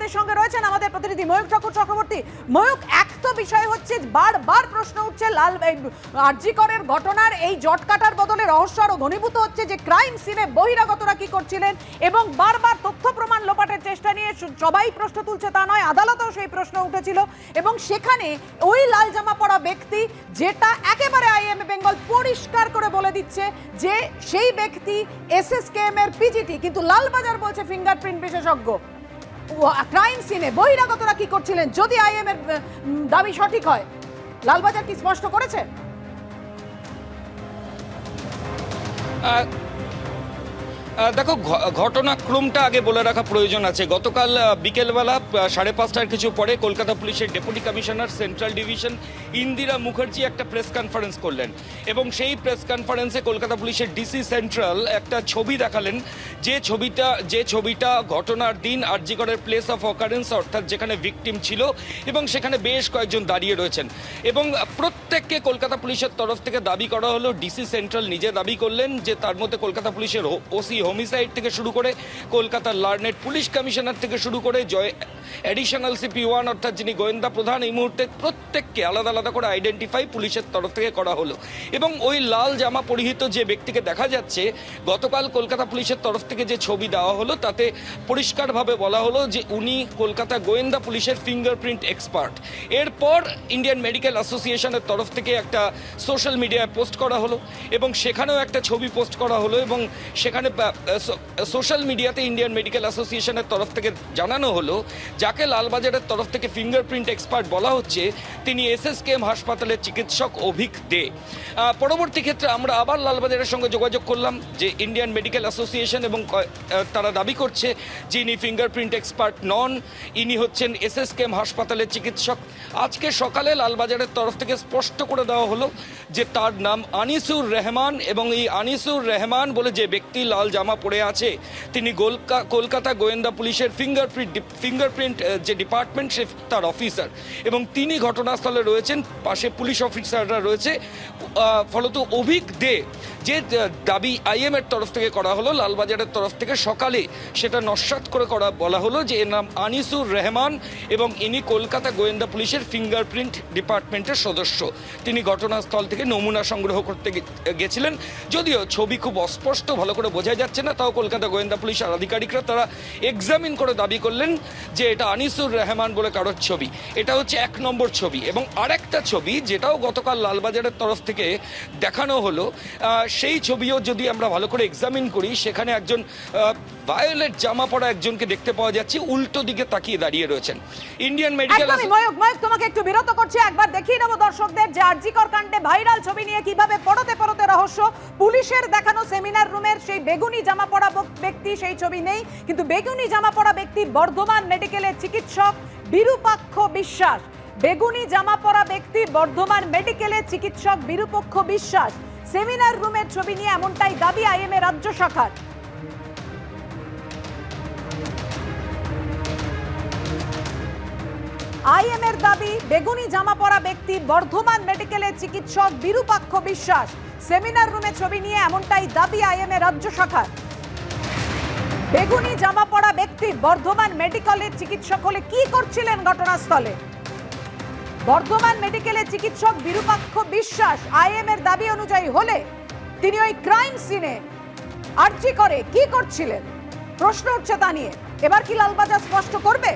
আমাদের সঙ্গে রয়েছেন আমাদের প্রতিনিধি ময়ূক ঠাকুর চক্রবর্তী। ময়ূক এক তো বিষয় হচ্ছে বারবার প্রশ্ন উঠছে লাল আরজিকরের ঘটনার, এই জট কাটার বদলে রহস্য আরও ঘনীভূত হচ্ছে যে ক্রাইম সিনে বহিরাগতরা কি করছিলেন এবং বারবার তথ্য প্রমাণ লোপাটের চেষ্টা নিয়ে সবাই প্রশ্ন তুলছে তা নয়, আদালতেও সেই প্রশ্ন উঠেছিল এবং সেখানে ওই লাল জামা পরা ব্যক্তি যেটা একেবারে আইএম বেঙ্গল পরিষ্কার করে বলে দিচ্ছে যে সেই ব্যক্তি এসএসকেএম এর পিজিটি কিন্তু লালবাজার বলছে ফিঙ্গারপ্রিন্ট বিশেষজ্ঞ। ক্রাইম সিনে বহিরাগতরা কি করছিলেন? যদি আইএম এর দাবি সঠিক হয়, লালবাজার কি স্পষ্ট করেছে? দেখো ঘটনাক্রমটা আগে বলে রাখা প্রয়োজন আছে। গতকাল বিকেলবেলা সাড়ে পাঁচটার কিছু পরে কলকাতা পুলিশের deputy commissioner, central division, Indira Mukherjee একটা প্রেস কনফারেন্স করলেন। এবং সেই প্রেস কনফারেন্সে কলকাতা পুলিশের ডিসি সেন্ট্রাল একটা ছবি দেখালেন। যে ছবিটা যে ছবিটা ঘটনার দিন আরজিগড়ের প্লেস অফ অকারেন্স অর্থাৎ যেখানে ভিকটিম ছিল, এবং সেখানে বেশ কয়েকজন দাঁড়িয়ে রয়েছেন। এবং প্রত্যেককে কলকাতা পুলিশের তরফ থেকে দাবি করা হলো, ডিসি সেন্ট্রাল নিজে দাবি করলেন যে তার মধ্যে কলকাতা পুলিশের ওসি হোমিসাইড থেকে শুরু করে কলকাতার লার্নেট, পুলিশ কমিশনার থেকে শুরু করে জয় অ্যাডিশনাল সিপি ওয়ান অর্থাৎ যিনি গোয়েন্দা প্রধান, এই মুহূর্তে প্রত্যেককে আলাদা আলাদা করে আইডেন্টিফাই পুলিশের তরফ থেকে করা হলো। এবং ওই লাল জামা পরিহিত যে ব্যক্তিকে দেখা যাচ্ছে, গতকাল কলকাতা পুলিশের তরফ থেকে যে ছবি দেওয়া হলো, তাতে পরিষ্কারভাবে বলা হলো যে উনি কলকাতা গোয়েন্দা পুলিশের ফিঙ্গারপ্রিন্ট এক্সপার্ট এরপর ইন্ডিয়ান মেডিকেল অ্যাসোসিয়েশনের তরফ থেকে একটা সোশ্যাল মিডিয়ায় পোস্ট করা হলো এবং সেখানেও একটা ছবি পোস্ট করা হলো এবং সেখানে সোশ্যাল মিডিয়াতে ইন্ডিয়ান মেডিকেল অ্যাসোসিয়েশনের তরফ থেকে জানানো হলো, যাকে লালবাজারের তরফ থেকে ফিঙ্গারপ্রিন্ট এক্সপার্ট বলা হচ্ছে, তিনি এসএসকেএম হাসপাতালের চিকিৎসক অভিক দে। পরবর্তী ক্ষেত্রে আমরা আবার লালবাজারের সঙ্গে যোগাযোগ করলাম, যে ইন্ডিয়ান মেডিকেল অ্যাসোসিয়েশন এবং তারা দাবি করছে যে ইনি ফিঙ্গারপ্রিন্ট এক্সপার্ট নন, ইনি হচ্ছেন এসএসকেএম হাসপাতালের চিকিৎসক। আজকে সকালে লালবাজারের তরফ থেকে স্পষ্ট করে দেওয়া হলো যে তার নাম আনিসুর রহমান এবং এই আনিসুর রহমান বলে যে ব্যক্তি লাল জামা পড়ে আছে। তিনি গোলকা- কলকাতা গোয়েন্দা পুলিশের ফিঙ্গারপ্রিন্ট ফিঙ্গারপ্রিন্ট যে ডিপার্টমেন্ট সে তার অফিসার এবং তিনি ঘটনাস্থলে রয়েছেন, পাশে পুলিশ অফিসাররা রয়েছে। ফলত অভিক দে, যে দাবি আইএম এর তরফ থেকে করা হলো, লালবাজারের তরফ থেকে সকালে সেটা নস্বাত করে করা, বলা হলো যে, এর নাম আনিসুর রহমান এবং ইনি কলকাতা গোয়েন্দা পুলিশের ফিঙ্গারপ্রিন্ট ডিপার্টমেন্টের সদস্য। তিনি ঘটনাস্থল থেকে নমুনা সংগ্রহ করতে গেছিলেন। যদিও ছবি খুব অস্পষ্ট, ভালো করে বোঝা যাচ্ছে না তাও কলকাতা গোয়েন্দা পুলিশের আধিকারিকরা তারা এক্সামিন করে দাবি করলেন যে এটা আনিসুর রহমান বলে কারোর ছবি। এটা হচ্ছে এক নম্বর ছবি এবং আরেকটা ছবি যেটাও গতকাল লালবাজারের তরফ থেকে দেখানো হলো। সেই ছবিও যদি আমরা ভালো করে এক্সামিন করি সেখানে একজন ভায়োলেট জামা পরা একজনকে দেখতে পাওয়া যাচ্ছে উল্টো দিকে তাকিয়ে দাঁড়িয়ে রয়েছেন। ইন্ডিয়ান মেডিকেল একদমই ময়ূক ময়ূক তোমাকে একটু বিরত করছে। একবার দেখিয়ে নেব দর্শকদের যে আরজিকর কাণ্ডে ভাইরাল ছবি নিয়ে কীভাবে পড়তে পড়তে রহস্য। পুলিশের দেখানো সেমিনার রুমের সেই বেগুনি জামা পরা ব্যক্তি, সেই ছবি নেই। কিন্তু বেগুনি জামা পড়া ব্যক্তি, বর্ধমান মেডিকেলের চিকিৎসক বিরূপাক্ষ বিশ্বাস। বেগুনি জামা পড়া ব্যক্তি, বর্ধমান মেডিকেলের চিকিৎসক বিরূপক্ষ বিশ্বাস। সেমিনার রুমের ছবি নিয়ে এমনটাই দাবি আইএমএ রাজ্য শাখার। আইএম এর দাবি, বেগুনি জামা পরা ব্যক্তি বর্ধমান মেডিকেলের চিকিৎসক বিরূপাক্ষ বিশ্বাস। সেমিনার রুমে ছবি নিয়ে এমনটাই দাবি আইএম এর রাজ্য শাখার। বেগুনি জামা পরা ব্যক্তি বর্ধমান মেডিকেলের চিকিৎসক হলে কি করছিলেন ঘটনাস্থলে? বর্ধমান মেডিকেলের চিকিৎসক বিরূপাক্ষ বিশ্বাস আইএম এর দাবি অনুযায়ী হলে তিনি ওই ক্রাইম সিনে আর্জি করে কি করছিলেন? প্রশ্ন উঠছে তা নিয়ে। এবার কি লালবাজার স্পষ্ট করবে?